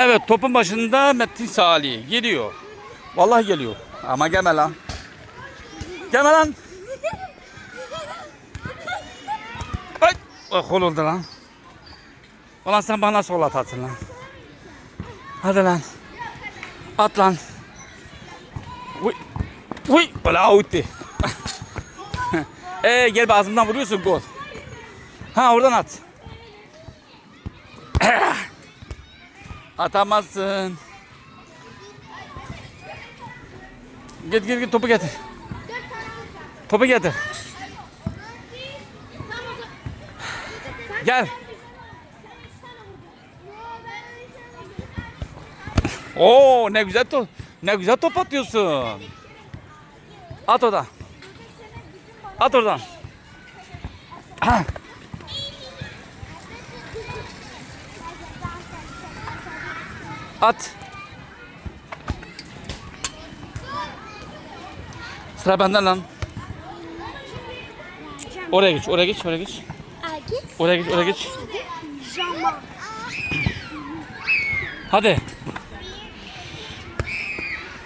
Evet topun başında Metin Salih geliyor. Vallahi geliyor. Ama gelme lan. Gelme lan. Ay. Oh, kol oldu lan. Ulan sen bana nasıl atarsın lan? Hadi lan. At lan. Uy. Uy. Ola utti. ee, gel ağzımdan vuruyorsun gol. Ha oradan at. Atamazsın. Git git git topu getir. Topu getir. Gel. Oo ne güzel top. Ne güzel top atıyorsun. At oradan. At oradan. Ha. At. Sıra benden lan. Oraya geç, oraya geç, oraya geç. Oraya geç, oraya geç. Hadi.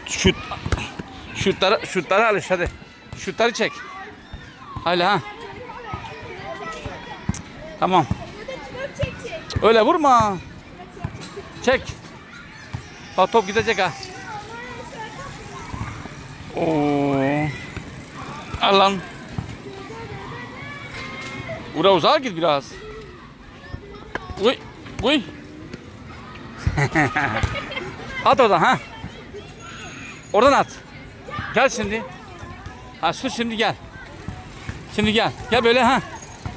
Şut. Şutları, şutları alış hadi. Şutları çek. Hadi ha. Tamam. Öyle vurma. Çek. Bak top gidecek ha. Oo. Al lan. Buraya uzağa git biraz. Uy. Uy. at oradan ha. Oradan at. Gel şimdi. Ha sus şimdi gel. Şimdi gel. Gel böyle ha.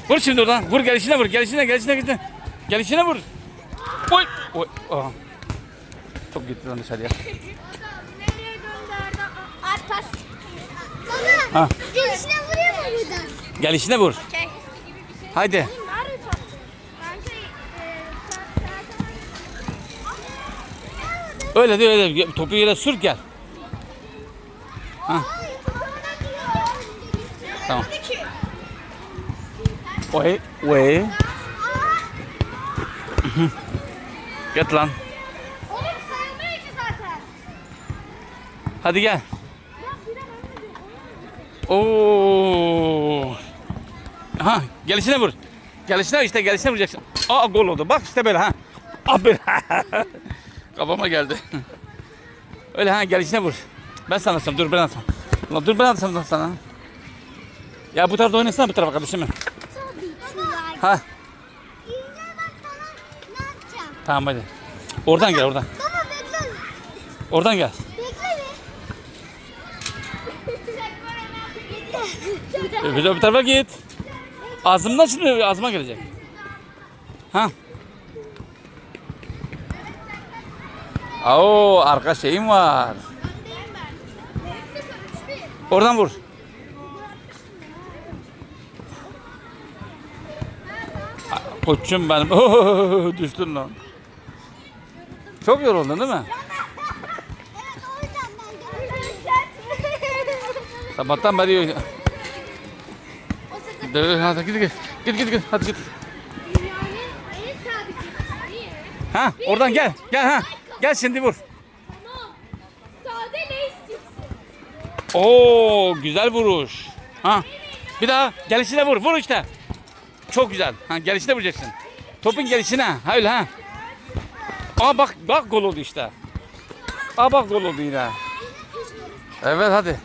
Vur şimdi oradan. Vur gelişine vur. Gelişine gelişine gitti. Gelişine vur. Oy. Oy. Aha. Top gitti lan dışarıya. Nereye gönderdi? At pas. Ha. Baba. Gelişine vuruyor mu buradan? Gelişine vur. Okey. Haydi. Bence e, Öyle de öyle. de. Topu yere sür gel. Ha. Tamam. Oy. Oy. Git lan. Hadi gel. Oo. Ha, gelişine vur. Gelişine işte gelişine vuracaksın. Aa gol oldu. Bak işte böyle ha. Abi. Kafama geldi. Öyle ha gelişine vur. Ben sana atsam. Dur ben atsam. Ulan dur ben atsam sana. Ya bu tarafta oynasana bu tarafa kardeşim. Ha tamam hadi. Oradan gel oradan. Baba bekle. Oradan gel. Bekle bir. Öbür, öbür tarafa git. Ağzımdan şimdi ağzıma gelecek. Ha. Oo arka şeyim var. Oradan vur. Koçum benim. Düştün lan. Çok yoruldun değil mi? Sabahtan beri Dur, hadi git git. Git git git. Hadi git. Ha, oradan gel. Gel ha. Gel şimdi vur. Oo, güzel vuruş. Ha. Bir daha gelişine vur. Vur işte. Çok güzel. Ha, gelişine vuracaksın. Topun gelişine. Ha öyle ha. Aa bak bak gol oldu işte. Aa bak gol oldu yine. Evet hadi.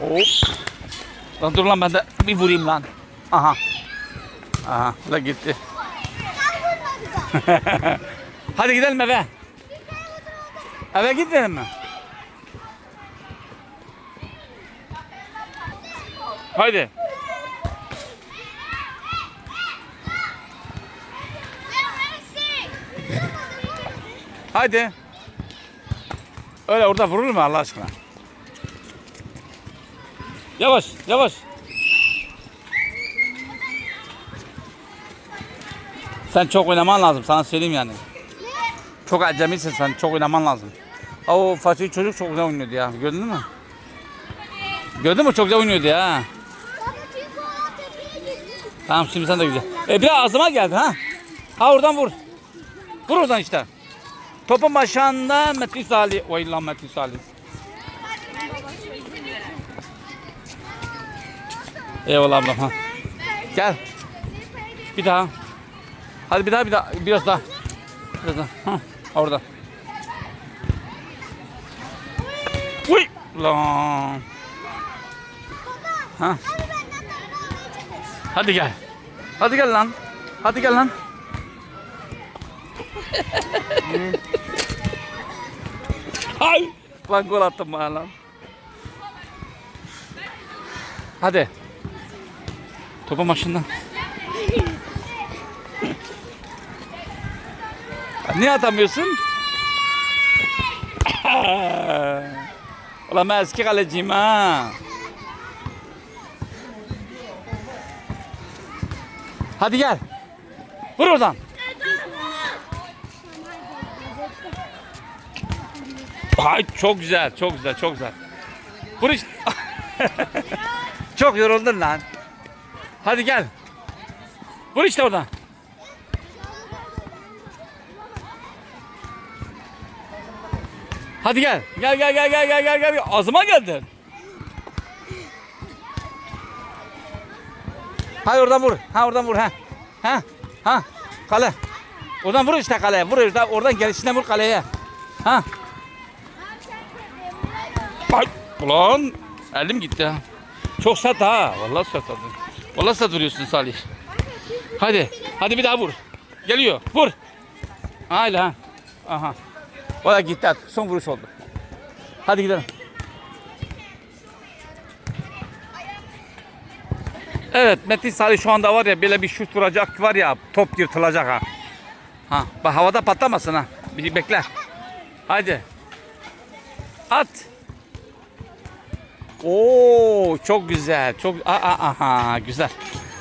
Hop. Lan dur lan ben de bir vurayım lan. Aha. Aha. La gitti. Hadi gidelim eve. Eve gitmeyelim mi? Haydi. Haydi. Öyle orada vurulur mu Allah aşkına? Yavaş, yavaş. Sen çok oynaman lazım sana söyleyeyim yani. Çok acemisin sen çok oynaman lazım. O Fatih çocuk çok güzel oynuyordu ya gördün mü? Gördün mü çok güzel oynuyordu ya. Tamam şimdi sen de güzel. E biraz ağzıma geldi ha. Ha oradan vur. Vur oradan işte. Topun başında Metin Salih. Vay lan Metin Salih. Eyvallah ablam ha. Gel. Bir daha. Hadi bir daha bir daha. Biraz daha. Biraz daha. Ha, orada. Uy. Lan. Ha. Hadi gel. Hadi gel lan. Hadi gel lan. Ay. Lan gol attım bana lan. Hadi. Topun başından. Niye atamıyorsun? Ulan ben eski kaleciyim ha. Hadi gel. Vur oradan. Ay çok güzel, çok güzel, çok güzel. Vur işte. çok yoruldun lan. Hadi gel. Vur işte oradan. Hadi gel. Gel gel gel gel gel gel gel. Ağzıma geldin. Hayır oradan vur. Ha oradan vur ha. Ha. Ha. Kale. Oradan vur işte kaleye. Vur oradan, oradan gelişine vur kaleye. Ha. Ay. Ulan. Elim gitti ha. Çok sert ha. Vallahi sert aldın. Vallahi sert vuruyorsun Salih. Hadi. Hadi bir daha vur. Geliyor. Vur. Haydi ha. Aha. O da gitti. Son vuruş oldu. Hadi gidelim. Evet Metin Salih şu anda var ya böyle bir şut vuracak var ya top yırtılacak ha. Ha bak havada patlamasın ha. Bir bekle. Hadi. At. Oo çok güzel. Çok aa, aha güzel.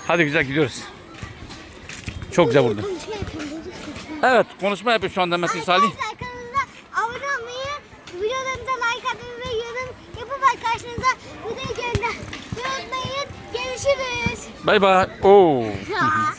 Hadi güzel gidiyoruz. Çok güzel yapalım. Evet konuşma yapıyor şu anda Metin Salih. Arkadaşlar kanalımıza abone olmayı, videolarımıza like atmayı ve yorum yapıp arkadaşlarınıza videoyu gönder. Unutmayın. Görüşürüz. Bay bay. Oo.